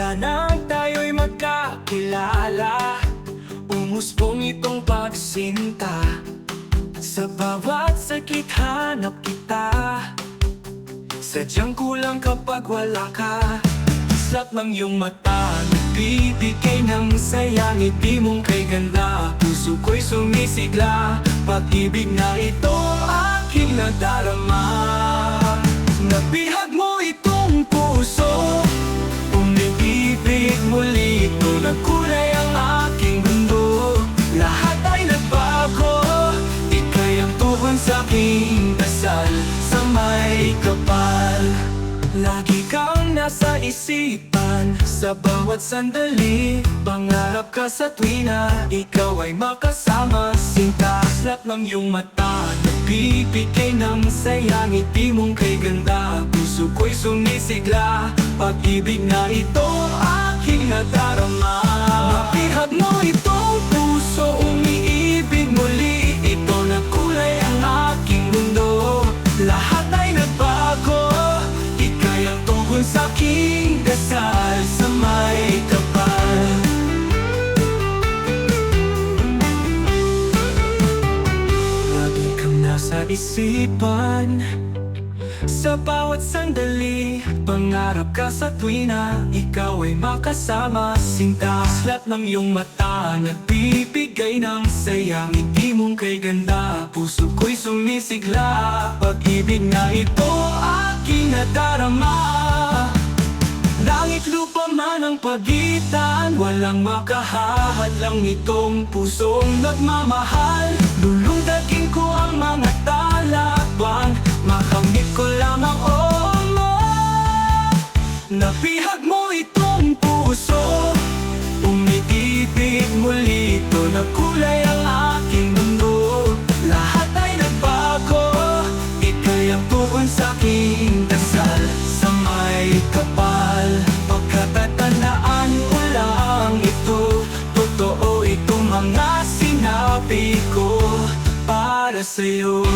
Simula nang tayo'y magkakilala Umusbong itong pagsinta. Sa bawat sakit hanap kita. Sadyang kulang kapag wala ka. Slap ng iyong mata Nagbibigay ng saya. Ngiti mong kay ganda Puso ko'y sumisigla. Pag-ibig na ito aking nadarama muli ito Nagkulay ang aking mundo. Lahat ay nagbago Ika'y ang tuwan sa aking dasal. Sa may kapal Lagi kang nasa isipan. Sa bawat sandali Pangarap ka sa tuwi na Ikaw ay makasama. Sinta Slap ng iyong mata Nagbibigay ng saya. Ngiti mong kay ganda Puso ko'y sumisigla. Pag-ibig na ito Aking nadarama Mapihag mo itong puso Umiibig muli. Ito na kulay ang aking mundo. Lahat ay nagbago. Ika'y ang tungkol sa aking dasal Sa may kapal. Lagi kang nasa isipan Sa bawat sandali Pangarap ka sa tuwi na Ikaw ay makasama. Sinta Slap ng iyong mata Nagbibigay ng saya. Ngiti mong kay ganda Puso ko'y sumisigla. Pag-ibig na ito Aking nadarama. Langit lupa man ang pagitan Walang makahahadlang itong pusong nagmamahal. Lulundakin ko ang mga talabang Makamit ko sinabi ko Para sa'yo